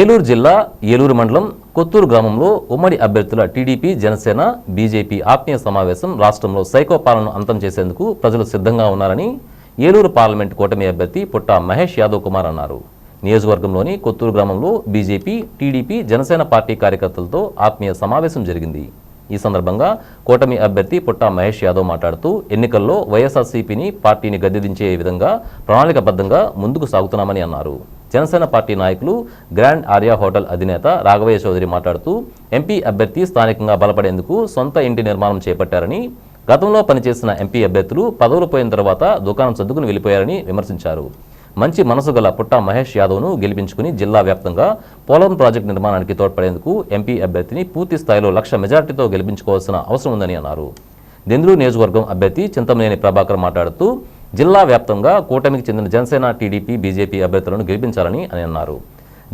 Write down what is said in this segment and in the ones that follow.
ఏలూరు జిల్లా ఏలూరు మండలం కొత్తూరు గ్రామంలో ఉమ్మడి అభ్యర్థుల టీడీపీ జనసేన బీజేపీ ఆత్మీయ సమావేశం రాష్ట్రంలో సైకో పాలనను అంతం చేసేందుకు ప్రజలు సిద్ధంగా ఉన్నారని ఏలూరు పార్లమెంట్ కూటమి అభ్యర్థి పుట్ట మహేష్ యాదవ్ కుమార్ అన్నారు. నియోజకవర్గంలోని కొత్తూరు గ్రామంలో బీజేపీ టీడీపీ జనసేన పార్టీ కార్యకర్తలతో ఆత్మీయ సమావేశం జరిగింది. ఈ సందర్భంగా కూటమి అభ్యర్థి పుట్ట మహేష్ యాదవ్ మాట్లాడుతూ ఎన్నికల్లో వైఎస్ఆర్సీపీని పార్టీని గద్దెదించే విధంగా ప్రణాళికబద్ధంగా ముందుకు సాగుతున్నామని అన్నారు. జనసేన పార్టీ నాయకులు గ్రాండ్ ఆర్యా హోటల్ అధినేత రాఘవయ్య చౌదరి మాట్లాడుతూ ఎంపీ అభ్యర్థి స్థానికంగా బలపడేందుకు సొంత ఇంటి నిర్మాణం చేపట్టారని గతంలో పనిచేసిన ఎంపీ అభ్యర్థులు పదవులు పోయిన తర్వాత దుకాణం సర్దుకుని వెళ్ళిపోయారని విమర్శించారు. మంచి మనసు గల పుట్ట మహేష్ యాదవ్ను గెలిపించుకుని జిల్లా వ్యాప్తంగా పోలవరం ప్రాజెక్టు నిర్మాణానికి తోడ్పడేందుకు ఎంపీ అభ్యర్థిని పూర్తి స్థాయిలో లక్ష మెజార్టీతో గెలిపించుకోవాల్సిన అవసరం ఉందని అన్నారు. దెందులూరు నియోజకవర్గం అభ్యర్థి చింతమనేని ప్రభాకర్ మాట్లాడుతూ జిల్లా వ్యాప్తంగా కూటమికి చెందిన జనసేన టీడీపీ బీజేపీ అభ్యర్థులను గెలిపించాలని అని అన్నారు.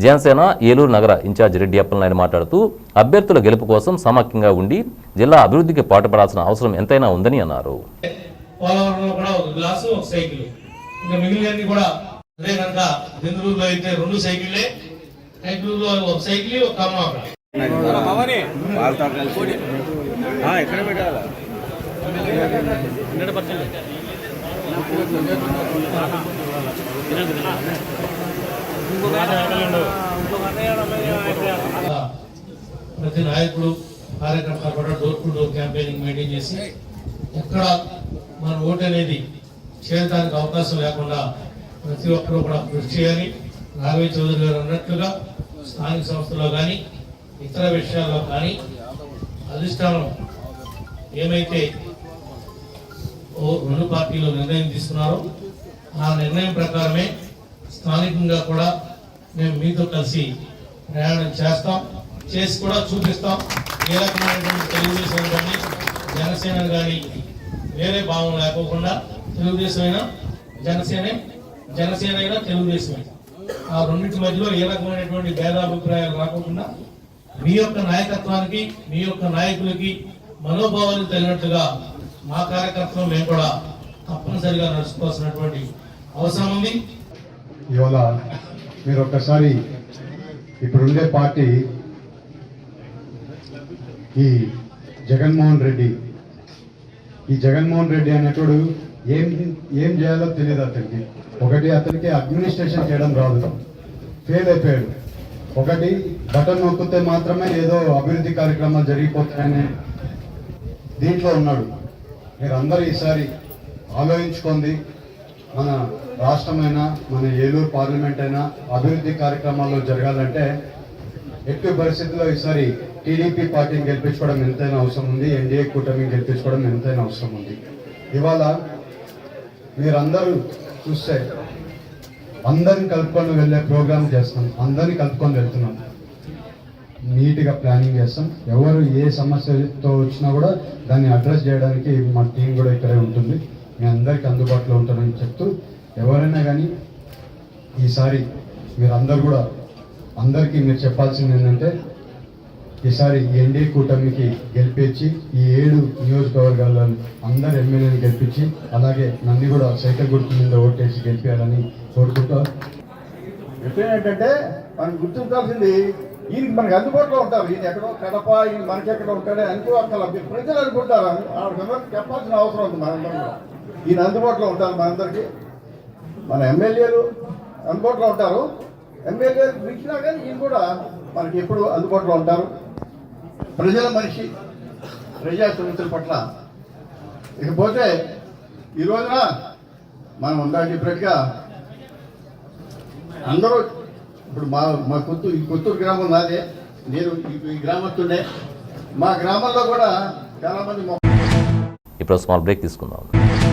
జనసేన ఏలూరు నగర ఇన్ఛార్జ్ రెడ్డి అప్పలనాయుడు మాట్లాడుతూ అభ్యర్థుల గెలుపు కోసం సమాఖ్యంగా ఉండి జిల్లా అభివృద్ధికి పాటుపడాల్సిన అవసరం ఎంతైనా ఉందని అన్నారు. ఎక్కడ పెట్టాలా? ప్రతి నాయకుడు కార్యకర్త కూడా door to door campaigning maintain చేసి ఎక్కడ మన ఓటు అనేది చేయడానికి అవకాశం లేకుండా ప్రతి ఒక్కరూ కూడా కృషి చేయాలి. రాఘవయ్య చౌదరి గారు అన్నట్లుగా స్థానిక సంస్థలో కానీ ఇతర విషయాల్లో కానీ అధిష్టానం ఏమైతే రెండు పార్టీలు నిర్ణయం తీసుకున్నారు. ఆ నిర్ణయం ప్రకారమే స్థానికంగా కూడా మేము మీతో కలిసి ప్రయాణం చేస్తాం. చేసి కూడా చూపిస్తాం. ఏ రకమైనటువంటి తెలుగుదేశం కానీ జనసేన కానీ వేరే భావం లేకోకుండా తెలుగుదేశం అయినా జనసేనే జనసేన అయినా తెలుగుదేశమే. ఆ రెండింటి మధ్యలో ఏ రకమైనటువంటి భేదాభిప్రాయాలు రాకుండా మీ యొక్క నాయకత్వానికి మీ యొక్క నాయకులకి మనోభావాలు తగినట్టుగా మా కార్యకర్తలు మేము కూడా తప్పనిసరిగా నడుచుకోవాల్సినటువంటి అవసరం ఉంది. ఇవాళ మీరు ఒక్కసారి ఇప్పుడుండే పార్టీ ఈ జగన్మోహన్ రెడ్డి. ఈ జగన్మోహన్ రెడ్డి అనేటోడు ఏం ఏం చేయాలో తెలియదు అతనికి. ఒకటి అతనికి అడ్మినిస్ట్రేషన్ చేయడం రాదు. ఫెయిల్ అయిపోయాడు. ఒకటి బటన్ నొక్కితే మాత్రమే ఏదో అభివృద్ధి కార్యక్రమాలు జరిగిపోతాయని దీంట్లో ఉన్నాడు. మీరందరూ ఈసారి ఆలోచించుకోండి. మన రాష్ట్రమైనా మన ఏలూరు పార్లమెంట్ అయినా అభివృద్ధి కార్యక్రమాల్లో జరగాలంటే ఎట్టి పరిస్థితుల్లో ఈసారి టీడీపీ పార్టీని గెలిపించుకోవడం ఎంతైనా అవసరం ఉంది ఎన్డీఏ కూటమిని గెలిపించుకోవడం ఎంతైనా అవసరం ఉంది. ఇవాళ మీరందరూ చూస్తే అందరిని కలుపుకొని వెళ్ళే ప్రోగ్రామ్ చేస్తున్నాం అందరిని కలుపుకొని వెళ్తున్నాం. నీట్గా ప్లానింగ్ చేస్తాం. ఎవరు ఏ సమస్యతో వచ్చినా కూడా దాన్ని అడ్రస్ చేయడానికి మా టీం కూడా ఇక్కడే ఉంటుంది. మీ అందరికీ అందుబాటులో ఉంటారని చెప్తూ ఎవరైనా కానీ ఈసారి మీరందరూ కూడా అందరికీ మీరు చెప్పాల్సింది ఏంటంటే ఈసారి ఎన్డీ కూటమికి గెలిపించి ఈ ఏడు నియోజకవర్గాల్లో అందరు ఎమ్మెల్యేని గెలిపించి అలాగే నన్ను కూడా సైకిల్ గుర్తు మీద ఓటేసి గెలిపించాలని కోరుకుంటా. విషయం మనం గుర్తించాల్సింది ఈయనకి మనకి అందుబాటులో ఉంటారు. ఈయన ఎక్కడో కడప ఈయన మనకి ఎక్కడ ఉంటాడే అనుకోవాలి ప్రజలు అనుకుంటారు? ఆవిడకి చెప్పాల్సిన అవసరం ఉంది మనందరం ఈయన అందుబాటులో ఉంటారు మనందరికీ మన ఎమ్మెల్యేలు అందుబాటులో ఉంటారు. ఎమ్మెల్యేలు పిలిచినా కానీ ఈయన కూడా మనకి ఎప్పుడు అందుబాటులో ఉంటారు. ప్రజల మనిషి ప్రజా సమస్యల పట్ల. ఇకపోతే ఈ రోజున మనం ఉందా చెప్పినట్టుగా అందరూ ఇప్పుడు మా మా కొత్తూరు ఈ కొత్తూరు గ్రామం నాదే. నేను ఈ- గ్రామస్తుండే మా గ్రామంలో కూడా చాలామంది ఇప్పుడు స్మాల్ బ్రేక్ తీసుకుందాం.